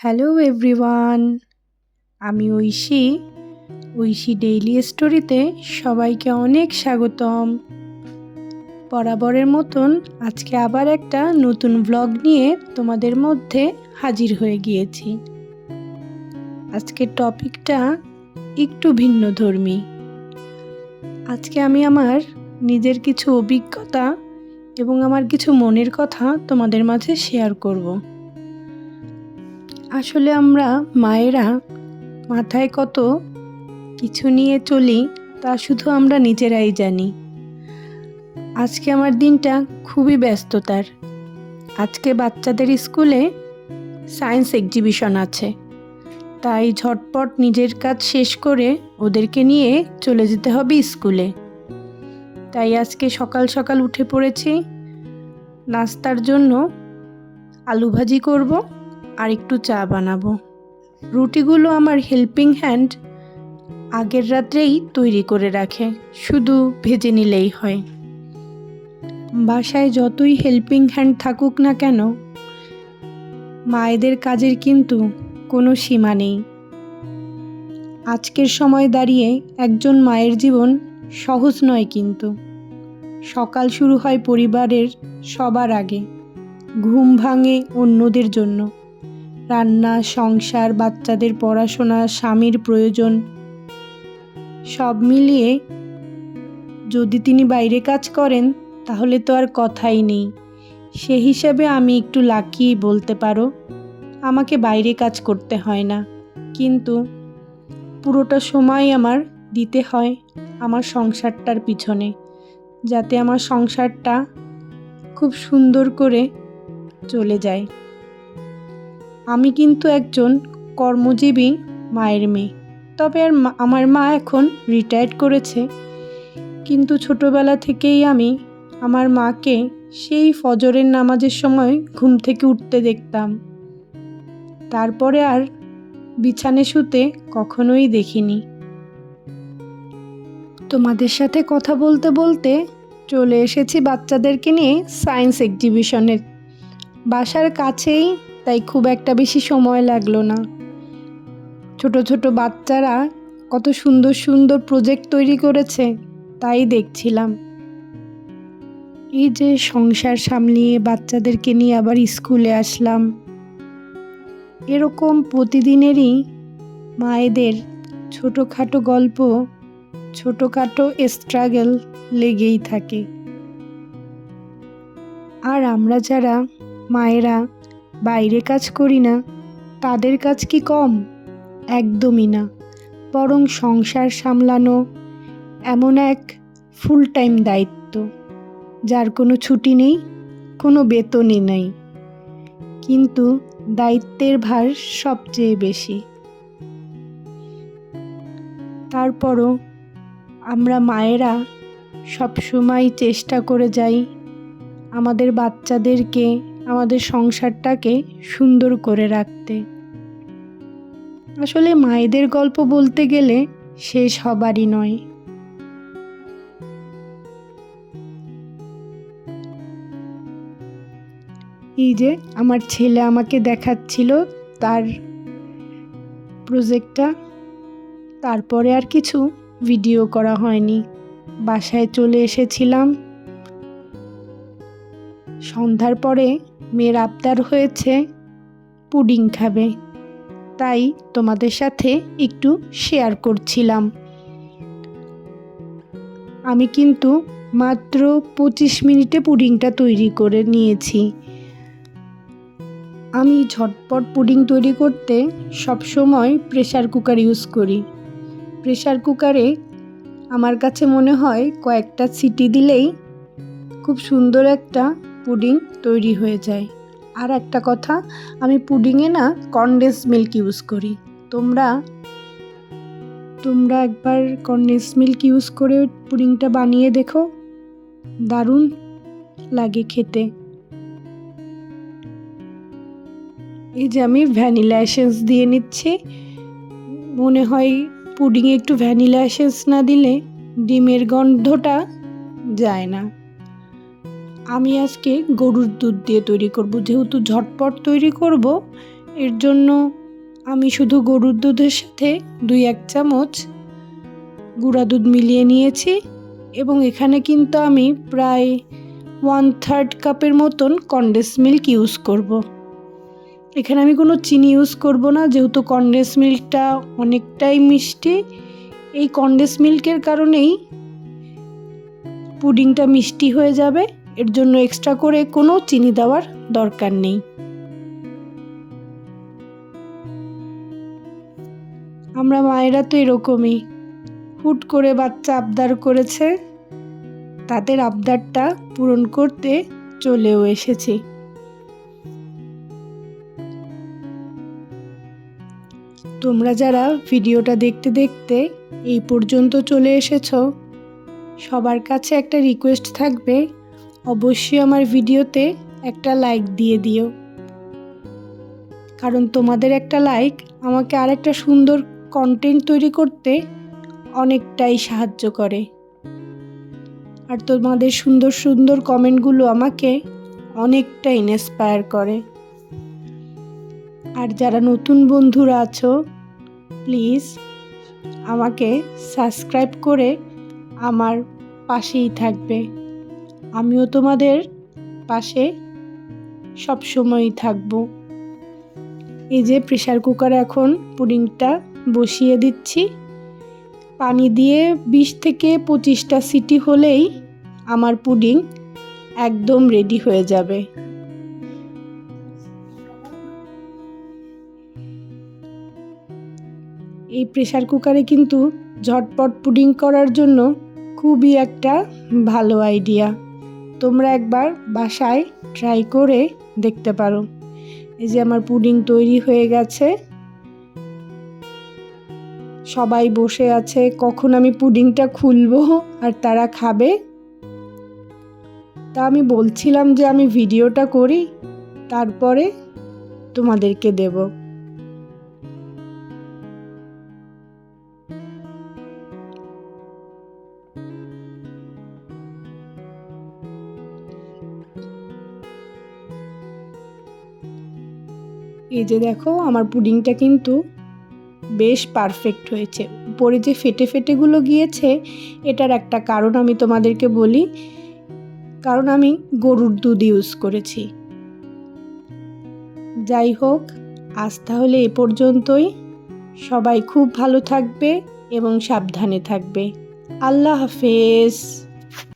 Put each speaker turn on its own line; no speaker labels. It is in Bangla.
হ্যালো এভরিওয়ান, আমি ঐশী। ঐশী ডেইলি স্টোরিতে সবাইকে অনেক স্বাগতম। বরাবরের মতন আজকে আবার একটা নতুন ব্লগ নিয়ে তোমাদের মধ্যে হাজির হয়ে গিয়েছি। আজকের টপিকটা একটু ভিন্ন ধর্মী। আজকে আমি আমার নিজের কিছু অভিজ্ঞতা এবং আমার কিছু মনের কথা তোমাদের মাঝে শেয়ার করব। আসলে আমরা মায়েরা মাথায় কত কিছু নিয়ে চলি, তা শুধু আমরা নিজেরাই জানি। আজকে আমার দিনটা খুবই ব্যস্ততার। আজকে বাচ্চাদের স্কুলে সায়েন্স এক্সিবিশন আছে। তাই ঝটপট নিজের কাজ শেষ করে ওদেরকে নিয়ে চলে যেতে হবে স্কুলে। তাই আজকে সকাল সকাল উঠে পড়েছি। নাস্তার জন্য আলু ভাজি করব। আর একটু চা বানাবো। রুটিগুলো আমার হেল্পিং হ্যান্ড আগের রাত্রেই তৈরি করে রাখে, শুধু ভেজে নিলেই হয়। বাসায় যতই হেল্পিং হ্যান্ড থাকুক না কেন, মায়েদের কাজের কিন্তু কোনো সীমা নেই। আজকের সময় দাঁড়িয়ে একজন মায়ের জীবন সহজ নয় কিন্তু। সকাল শুরু হয় পরিবারের সবার আগে, ঘুম ভাঙে অন্যদের জন্য। রান্না, সংসার, বাচ্চাদের পড়াশোনা, স্বামীর প্রয়োজন, সব মিলিয়ে যদি তিনি বাইরে কাজ করেন, তাহলে তো আর কথাই নেই। সে হিসাবে আমি একটু লাকি বলতে পারো, আমাকে বাইরে কাজ করতে হয় না। কিন্তু পুরোটা সময় আমার দিতে হয় আমার সংসারটার পিছনে, যাতে আমার সংসারটা খুব সুন্দর করে চলে যায়। আমি কিন্তু একজন কর্মজীবী মায়ের মেয়ে। তবে আর আমার মা এখন রিটায়ার্ড করেছে। কিন্তু ছোটোবেলা থেকেই আমি আমার মাকে সেই ফজরের নামাজের সময় ঘুম থেকে উঠতে দেখতাম। তারপরে আর বিছানে শুতে কখনোই দেখিনি। তোমাদের সাথে কথা বলতে বলতে চলে এসেছি বাচ্চাদেরকে নিয়ে সায়েন্স এক্সিবিশনের বাসার কাছেই তাই খুব একটা বেশি সময় লাগল না। ছোট ছোট বাচ্চারা কত সুন্দর সুন্দর প্রজেক্ট তৈরি করেছে, তাই দেখছিলাম। এই যে সংসার সামলিয়ে বাচ্চাদেরকে নিয়ে আবার স্কুলে আসলাম। এরকম প্রতিদিনেরই মায়েদের ছোটোখাটো গল্প, ছোটোখাটো স্ট্রাগল লেগেই থাকে। আর আমরা যারা মায়েরা বাইরে কাজ করি না, তাদের কাজ কি কম? একদমই না। বরং সংসার সামলানো এমন এক ফুল টাইম দায়িত্ব, যার কোনো ছুটি নেই, কোনো বেতনই নেই। কিন্তু দায়িত্বের ভার সবচেয়ে বেশি। তারপরও আমরা মায়েরা সবসময় চেষ্টা করে যাই আমাদের বাচ্চাদেরকে আমাদের সংসারটাকে সুন্দর করে রাখতে। আসলে মায়েদের গল্প বলতে গেলে শেষ হবারই নয়। এই যে আমার ছেলে আমাকে দেখাচ্ছিল, তার প্রজেক্টটা তারপরে আর কিছু ভিডিও করা হয়নি। বাসায় চলে এসেছিলাম। সন্ধ্যার পরে মেয়ের আবদার হয়েছে পুডিং খাবে। তাই তোমাদের সাথে একটু শেয়ার করছিলাম। আমি কিন্তু মাত্র পঁচিশ মিনিটে পুডিংটা তৈরি করে নিয়েছি। আমি ঝটপট পুডিং তৈরি করতে সবসময় প্রেশার কুকার ইউজ করি। প্রেশার কুকারে আমার কাছে মনে হয় কয়েকটা সিটি দিলেই খুব সুন্দর একটা পুডিং তৈরি হয়ে যায়। আর একটা কথা, আমি পুডিংয়ে না কনডেন্স মিল্ক ইউজ করি। তোমরা তোমরা একবার কনডেন্স মিল্ক ইউজ করে পুডিংটা বানিয়ে দেখো। দারুণ লাগে খেতে। এই যে আমি ভ্যানিলা এসেন্স দিয়ে নিচ্ছি। মনে হয় পুডিংয়ে একটু ভ্যানিলা এসেন্স না দিলে ডিমের গন্ধটা যায় না। আমি আজকে গরুর দুধ দিয়ে তৈরি করব। যেহেতু ঝটপট তৈরি করব, এর জন্য আমি শুধু গরুর দুধের সাথে দুই এক চামচ গুঁড়া দুধ মিলিয়ে নিয়েছি এবং এখানে কিন্তু আমি প্রায় ওয়ান থার্ড কাপের মতন কন্ডেন্স মিল্ক ইউজ করব। এখানে আমি কোনো চিনি ইউজ করব না, যেহেতু কন্ডেন্স মিল্কটা অনেকটাই মিষ্টি। এই কন্ডেন্স মিল্কের কারণেই পুডিংটা মিষ্টি হয়ে যাবে। এর জন্য এক্সট্রা করে কোনো চিনি দেওয়ার দরকার নেই। আমরা মায়েরা তো এরকমই। হুট করে বাচ্চা আবদার করেছে, তাদের আবদারটা পূরণ করতে চলেও এসেছি। তোমরা যারা ভিডিওটা দেখতে দেখতে এই পর্যন্ত চলে এসেছ, সবার কাছে একটা রিকোয়েস্ট থাকবে অবশ্যই আমার ভিডিওতে একটা লাইক দিয়ে দিও। কারণ তোমাদের একটা লাইক আমাকে আরেকটা সুন্দর কন্টেন্ট তৈরি করতে অনেকটাই সাহায্য করে। আর তোমাদের সুন্দর সুন্দর কমেন্টগুলো আমাকে অনেকটা ইন্সপায়ার করে। আর যারা নতুন বন্ধুরা আছো প্লিজ আমাকে সাবস্ক্রাইব করে আমার পাশেই থাকবে। আমিও তোমাদের পাশে সবসময়ই থাকব। এই যে প্রেশার কুকার এখন পুডিংটা বসিয়ে দিচ্ছি। পানি দিয়ে বিশ থেকে পঁচিশটা সিটি হলেই আমার পুডিং একদম রেডি হয়ে যাবে। এই প্রেশার কুকারে কিন্তু ঝটপট পুডিং করার জন্য খুবই একটা ভালো আইডিয়া। তোমরা একবার বাসায় ট্রাই করে দেখতে পারো। এই যে আমার পুডিং তৈরি হয়ে গেছে। সবাই বসে আছে, কখন আমি পুডিংটা খুলবো আর তারা খাবে। তা আমি বলছিলাম যে আমি ভিডিওটা করি, তারপরে তোমাদেরকে দেব। এই যে দেখো, আমার পুডিংটা কিন্তু বেশ পারফেক্ট হয়েছে। উপরে যে ফেটে ফেটেগুলো গিয়েছে, এটার একটা কারণ আমি তোমাদেরকে বলি। কারণ আমি গরুর দুধ ইউজ করেছি। যাই হোক, আজ তাহলে এ পর্যন্তই। সবাই খুব ভালো থাকবে এবং সাবধানে থাকবে। আল্লাহ হাফেজ।